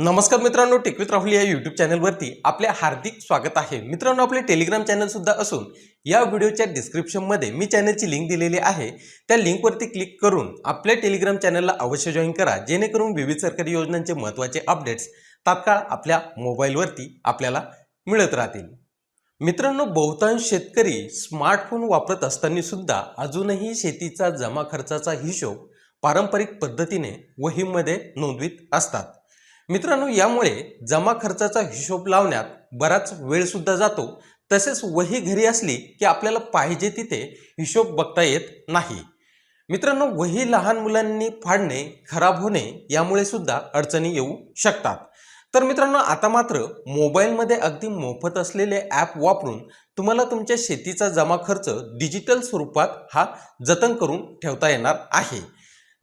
नमस्कार मित्रांनो टेकवीत राहुल या यूट्यूब चॅनलवरती आपले हार्दिक स्वागत आहे. मित्रांनो आपले टेलिग्राम चॅनलसुद्धा असून या व्हिडिओच्या डिस्क्रिप्शनमध्ये मी चॅनलची लिंक दिलेली आहे. त्या लिंकवरती क्लिक करून आपल्या टेलिग्राम चॅनलला अवश्य जॉईन करा. जेणेकरून विविध सरकारी योजनांचे महत्त्वाचे अपडेट्स तात्काळ आपल्या मोबाईलवरती आपल्याला मिळत राहतील. मित्रांनो बहुतांश शेतकरी स्मार्टफोन वापरत असतानासुद्धा अजूनही शेतीचा जमा खर्चाचा हिशोब पारंपरिक पद्धतीने वहीमध्ये नोंदवित असतात. मित्रांनो यामुळे जमा खर्चाचा हिशोब लावण्यात बराच वेळसुद्धा जातो. तसेच वही घरी असली की आपल्याला पाहिजे तिथे हिशोब बघता येत नाही. मित्रांनो वही लहान मुलांनी फाडणे खराब होणे यामुळे सुद्धा अडचणी येऊ शकतात. तर मित्रांनो आता मात्र मोबाईलमध्ये अगदी मोफत असलेले ॲप वापरून तुम्हाला तुमच्या शेतीचा जमा खर्च डिजिटल स्वरूपात हा जतन करून ठेवता येणार आहे.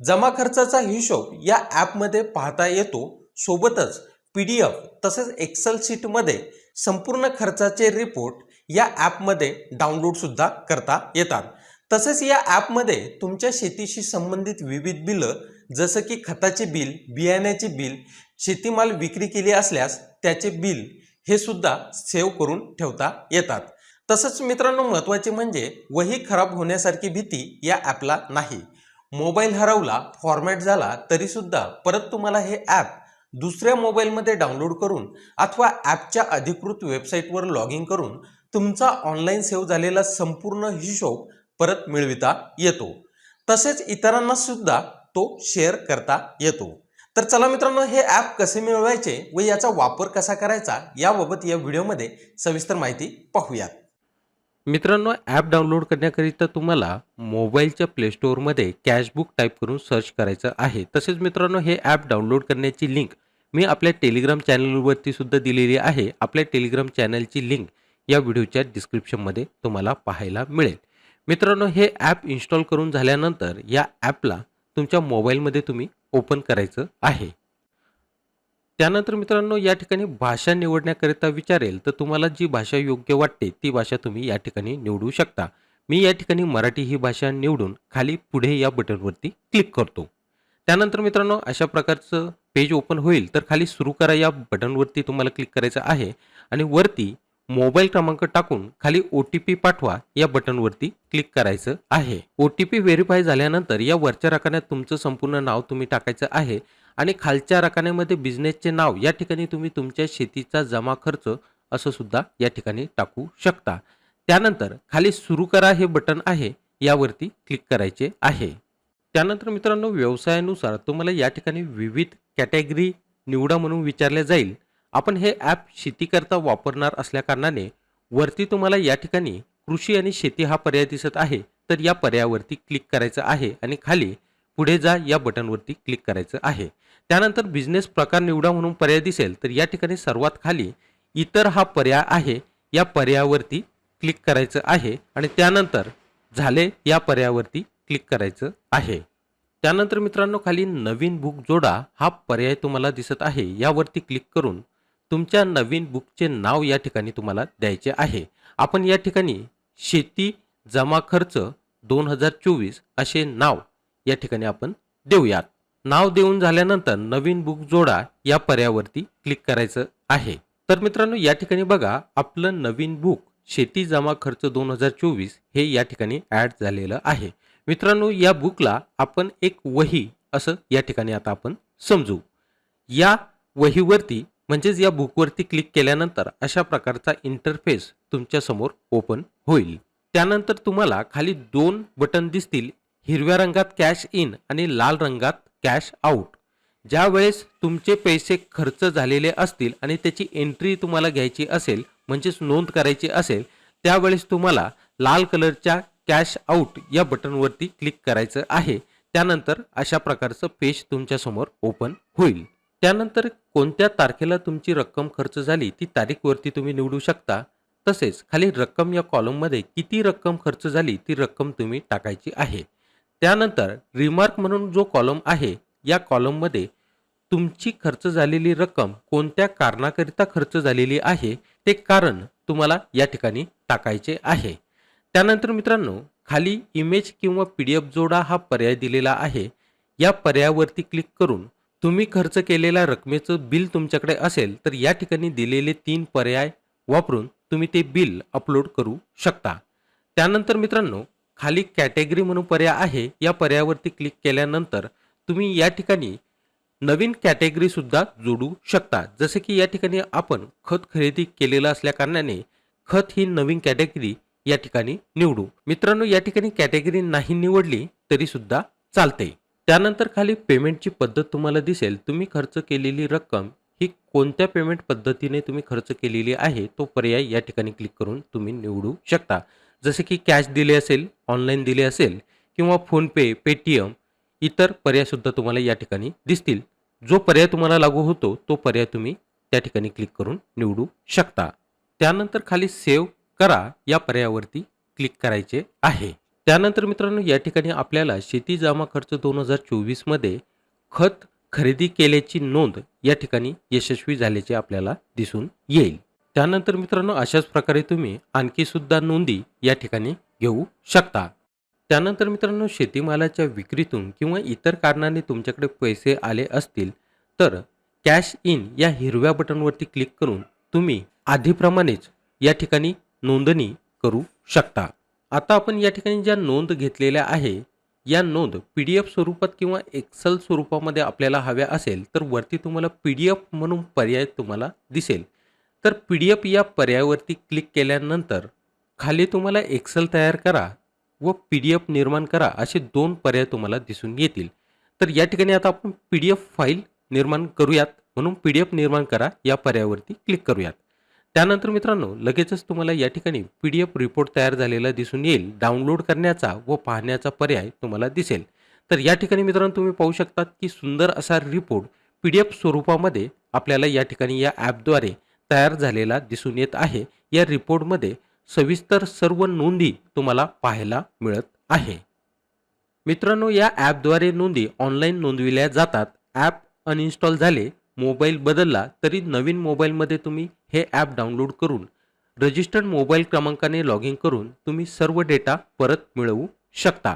जमा खर्चाचा हिशोब या ॲपमध्ये पाहता येतो. सोबतच पी डी एफ तसेच एक्सेल शीटमध्ये संपूर्ण खर्चाचे रिपोर्ट या ॲपमध्ये डाउनलोडसुद्धा करता येतात. तसेच या ॲपमध्ये तुमच्या शेतीशी संबंधित विविध बिलं जसं की खताचे बिल बियाण्याचे बिल शेतीमाल विक्री केली असल्यास त्याचे बिल हे सुद्धा सेव्ह करून ठेवता येतात. तसंच मित्रांनो महत्त्वाचे म्हणजे वही खराब होण्यासारखी भीती या ॲपला नाही. मोबाईल हरवला फॉर्मॅट झाला तरीसुद्धा परत तुम्हाला हे ॲप दुसऱ्या मोबाईलमध्ये डाउनलोड करून अथवा ॲपच्या अधिकृत वेबसाईटवर लॉग इन करून तुमचा ऑनलाईन सेव्ह झालेला संपूर्ण हिशोब परत मिळविता येतो. तसेच इतरांना सुद्धा तो शेअर करता येतो. तर चला मित्रांनो हे ॲप कसे मिळवायचे व याचा वापर कसा करायचा याबाबत या व्हिडिओमध्ये सविस्तर माहिती पाहूयात. मित्रांनो ॲप डाउनलोड करण्याकरिता तुम्हाला मोबाईलच्या प्लेस्टोअरमध्ये कॅशबुक टाईप करून सर्च करायचं आहे. तसेच मित्रांनो हे ॲप डाउनलोड करण्याची लिंक मी आपल्या टेलिग्राम चॅनलवरती सुद्धा दिलेली आहे. आपल्या टेलिग्राम चॅनलची लिंक या व्हिडिओच्या डिस्क्रिप्शनमध्ये तुम्हाला पाहायला मिळेल. मित्रांनो हे ॲप इन्स्टॉल करून झाल्यानंतर या ॲपला तुमच्या मोबाईलमध्ये तुम्ही ओपन करायचं आहे. त्यानंतर मित्रांनो या ठिकाणी भाषा निवडण्याकरिता विचारेल तर तुम्हाला जी भाषा योग्य वाटते ती भाषा तुम्ही या ठिकाणी निवडू शकता. मी या ठिकाणी मराठी ही भाषा निवडून खाली पुढे या बटनवरती क्लिक करतो. त्यानंतर मित्रांनो अशा प्रकारचं पेज ओपन होईल तर खाली सुरू करा या बटनवरती तुम्हाला क्लिक करायचं आहे आणि वरती मोबाईल क्रमांक टाकून खाली ओ टी पी पाठवा या बटनवरती क्लिक करायचं आहे. ओ टी पी व्हेरीफाय झाल्यानंतर या वरच्या रकान्यात तुमचं संपूर्ण नाव तुम्ही टाकायचं आहे आणि खालच्या रकान्यामध्ये बिझनेसचे नाव या ठिकाणी तुम्ही तुमच्या शेतीचा जमा खर्च असं सुद्धा या ठिकाणी टाकू शकता. त्यानंतर खाली सुरू करा हे बटन आहे यावरती क्लिक करायचे आहे. त्यानंतर मित्रांनो व्यवसायानुसार तुम्हाला या ठिकाणी विविध कॅटेगरी निवडा म्हणून विचारले जाईल. आपण हे ॲप शेतीकरता वापरणार असल्याकारणाने वरती तुम्हाला या ठिकाणी कृषी आणि शेती हा पर्याय दिसत आहे. तर या पर्यायावरती क्लिक करायचं आहे आणि खाली पुढे जा या बटनवरती क्लिक करायचं आहे. त्यानंतर बिझनेस प्रकार निवडा म्हणून पर्याय दिसेल. तर या ठिकाणी सर्वात खाली इतर हा पर्याय आहे. या पर्यायावरती क्लिक करायचं आहे आणि त्यानंतर झाले या पर्यायावरती क्लिक करायचं आहे. त्यानंतर मित्रांनो खाली नवीन बुक जोडा हा पर्याय तुम्हाला दिसत आहे. यावरती क्लिक करून तुमच्या नवीन बुकचे नाव या ठिकाणी तुम्हाला द्यायचे आहे. आपण या ठिकाणी शेती जमा खर्च दोन हजार चोवीस असे नाव या ठिकाणी आपण देऊयात. नाव देऊन झाल्यानंतर नवीन बुक जोडा या पर्यावरती क्लिक करायचं आहे. तर मित्रांनो या ठिकाणी बघा आपलं नवीन बुक शेती जमा खर्च दोन हजार चोवीस हे या ठिकाणी ॲड झालेलं आहे. मित्रांनो या बुकला आपण एक वही असं या ठिकाणी आता आपण समजू. या वहीवरती म्हणजेच या बुकवरती क्लिक केल्यानंतर अशा प्रकारचा इंटरफेस तुमच्यासमोर ओपन होईल. त्यानंतर तुम्हाला खाली दोन बटन दिसतील हिरव्या रंगात कॅश इन आणि लाल रंगात कॅश आउट ज्या वेळेस तुमचे पैसे खर्च झालेले असतील आणि त्याची एंट्री तुम्हाला घ्यायची असेल म्हणजेच नोंद करायची असेल त्यावेळेस तुम्हाला लाल कलरच्या कॅश आउट या बटनवरती क्लिक करायचं आहे. त्यानंतर अशा प्रकारचं पेज तुमच्यासमोर ओपन होईल. त्यानंतर कोणत्या तारखेला तुमची रक्कम खर्च झाली ती तारीखवरती तुम्ही निवडू शकता. तसेच खाली रक्कम या कॉलममध्ये किती रक्कम खर्च झाली ती रक्कम तुम्ही टाकायची आहे. त्यानंतर रिमार्क म्हणून जो कॉलम आहे या कॉलममध्ये तुमची खर्च झालेली रक्कम कोणत्या कारणाकरिता खर्च झालेली आहे ते कारण तुम्हाला या ठिकाणी टाकायचे आहे. त्यानंतर मित्रांनो खाली इमेज किंवा पी डी एफ जोडा हा पर्याय दिलेला आहे. या पर्यायावरती क्लिक करून तुम्ही खर्च केलेल्या रकमेचं बिल तुमच्याकडे असेल तर या ठिकाणी दिलेले तीन पर्याय वापरून तुम्ही ते बिल अपलोड करू शकता. त्यानंतर मित्रांनो खाली कॅटेगरी म्हणून पर्याय आहे. या पर्यायावरती क्लिक केल्यानंतर तुम्ही या ठिकाणी नवीन कॅटेगरीसुद्धा जोडू शकता. जसे की या ठिकाणी आपण खत खरेदी केलेलं असल्याकारणाने खत ही नवीन कॅटेगरी या ठिकाणी निवडू. मित्रांनो या ठिकाणी कॅटेगरी नाही निवडली तरी सुद्धा चालते त्यानंतर खाली पेमेंटची पद्धत तुम्हाला दिसेल. तुम्ही खर्च केलेली रक्कम ही कोणत्या पेमेंट पद्धतीने तुम्ही खर्च केलेली आहे तो पर्याय या ठिकाणी क्लिक करून तुम्ही निवडू शकता. जसे की कॅश दिले असेल ऑनलाईन दिले असेल किंवा फोनपे पेटीएम इतर पर्यायसुद्धा तुम्हाला या ठिकाणी दिसतील. जो पर्याय तुम्हाला लागू होतो तो पर्याय तुम्ही त्या ठिकाणी क्लिक करून निवडू शकता. त्यानंतर खाली सेव्ह करा या पर्यायावरती क्लिक करायचे आहे. त्यानंतर मित्रांनो या ठिकाणी आपल्याला शेती जमा खर्च दोन हजार चोवीसमध्ये खत खरेदी केल्याची नोंद या ठिकाणी यशस्वी झाल्याचे आपल्याला दिसून येईल. त्यानंतर मित्रांनो अशाच प्रकारे तुम्ही आणखी सुद्धा नोंदी या ठिकाणी घेऊ शकता. त्यानंतर मित्रांनो शेतीमालाच्या विक्रीतून किंवा इतर कारणाने तुमच्याकडे पैसे आले असतील तर कॅश इन या हिरव्या बटनवरती क्लिक करून तुम्ही आधीप्रमाणेच या ठिकाणी नोंदणी करू शकता. आता आपण या ठिकाणी ज्या नोंद घेतलेल्या आहे या नोंद पी डी एफ स्वरूपात किंवा एक्सल स्वरूपामध्ये आपल्याला हव्या असेल तर वरती तुम्हाला पी डी एफ म्हणून पर्याय तुम्हाला दिसेल. तर पी डी एफ या पर्यायावरती क्लिक केल्यानंतर खाली तुम्हाला एक्सेल तयार करा व पी डी एफ निर्माण करा असे दोन पर्याय तुम्हाला दिसून येतील. तर या ठिकाणी आता आपण पी डी एफ फाईल निर्माण करूयात. म्हणून पी डी एफ निर्माण करा या पर्यायावरती क्लिक करूयात. त्यानंतर मित्रांनो लगेचच तुम्हाला या ठिकाणी पी डी एफ रिपोर्ट तयार झालेला दिसून येईल. डाउनलोड करण्याचा व पाहण्याचा पर्याय तुम्हाला दिसेल. तर या ठिकाणी मित्रांनो तुम्ही पाहू शकतात की सुंदर असा रिपोर्ट पी डी एफ स्वरूपामध्ये आपल्याला या ठिकाणी या ॲपद्वारे तयार झालेला दिसून येत आहे. या रिपोर्टमध्ये सविस्तर सर्व नोंदी तुम्हाला पाहायला मिळत आहे. मित्रांनो या ॲपद्वारे नोंदी ऑनलाईन नोंदविल्या जातात. ॲप अनइन्स्टॉल झाले मोबाईल बदलला तरी नवीन मोबाईलमध्ये तुम्ही हे ॲप डाउनलोड करून रजिस्टर्ड मोबाईल क्रमांकाने लॉग इन करून तुम्ही सर्व डेटा परत मिळवू शकता.